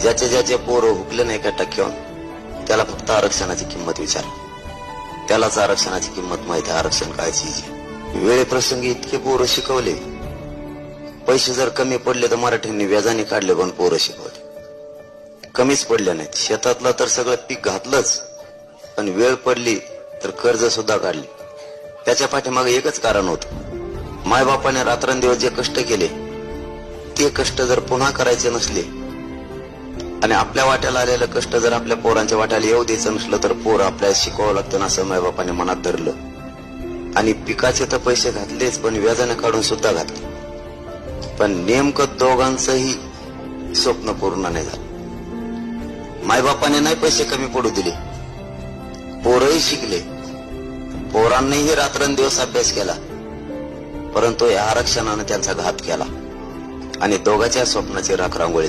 ज्याचे ज्याचे पोरं हुकले नाही का टक्क्यावर त्याला फक्त आरक्षणाची किंमत विचार. त्यालाच आरक्षणाची किंमत माहिती आहे आरक्षण काय चीज वेळेप्रसंगी इतके पोरं शिकवले. पैसे जर कमी पडले तर मराठ्यांनी व्याजाने काढले पण पोरं शिकवले कमीच पडले नाहीत. शेतातलं तर सगळं पीक घातलंच. पण वेळ पडली तर कर्ज सुद्धा काढले. त्याच्या पाठीमागे एकच कारण होतं. मायबापाने रात्रंदिवस जे कष्ट केले ते कष्ट जर पुन्हा करायचे नसले आणि आपल्या वाट्याला आलेलं कष्ट जर आपल्या पोरांच्या वाट्याला येऊ द्यायचं नसलं तर पोर आपल्याला शिकवावं लागतं ना असं मायबापाने मनात धरलं. आणि पिकाचे तर पैसे घातलेच पण व्याजाने काढून सुद्धा घातले. पण नेमकं दोघांचंही स्वप्न पूर्ण नाही झालं. मायबापाने नाही पैसे कमी पडू दिले. पोरही शिकले. पोरांनीही रात्रंदिवस अभ्यास केला. परंतु या आरक्षणाने त्यांचा घात केला. आणि दोघांच्या स्वप्नाची राखरांगोळी